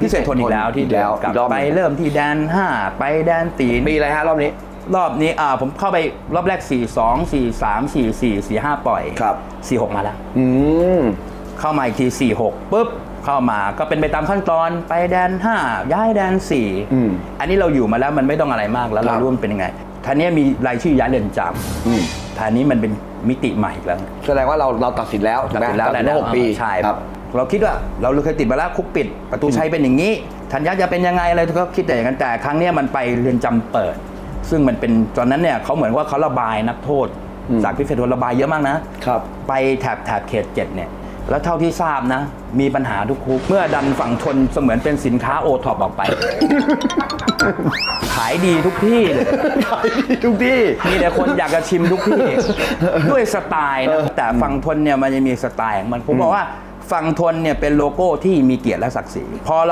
พิเศษทนอีกแล้วที่อีกแล้วกลับอีกรอบหไปนึ่งเริ่มที่แดน 5 ไปแดนตีปีอะไรฮะรอบนี้ รอบนี้อ่าผมเข้าไปรอบแรก 4 2 4 3 4 4 4 5 ปล่อยครับ4 6 มาแล้วอืมเข้ามาอีกที 4 6ปุ๊บเข้ามาก็เป็นไปตามขั้นตอนไปแดน 5 ย้ายแดนอืม4อันนี้เราอยู่มาแล้วมันไม่ต้องอะไรมากแล้วครัเราบรู้มันเป็นยังไงท่านี้มีรายชื่อย้ายเรือนจอื มำท่านี้มันเป็นมิติใหม่อีกแล้วแสดงว่าเราเราตัดสินแล้วถูกไหมตัดสินแล้วตัดสินนะหกปีใช่ครับ เราคิดว่าเราเคยติดมาแล้วคุกปิด ประตูชัยเป็นอย่างนี้ธัญญาจะเป็นยังไงอะไรก็คิดแต่อย่างนั้นแต่ครั้งเนี้ยมันไปเรือนจำเปิด ซึ่งมันเป็นตอนนั้นเนี่ยเขาเหมือนว่าเขาระบายนักโทษอืมจากพิเศษทนระบายเยอะมากนะ ครับ ไปแถบแถบเขตเจ็ดเนี่ย แล้วเท่าที่ทราบนะ มีปัญหาทุกคุก เมื่อดันฝั่งทนเสมือนเป็นสินค้าโอท็อปออกไปขาย ดีทุกที่เลยขายดีทุกที่ มีแต่คนอยากจะชิมทุกที่ ด้วยสไตล์นะแต่ฝั่งทนเนี่ยมันจะมีสไตล์ของมันผมบอกว่าฝั่งทนเนี่ยเป็นโลโก้ที่มีเกียรติและศักดิ์ศรีพอเรา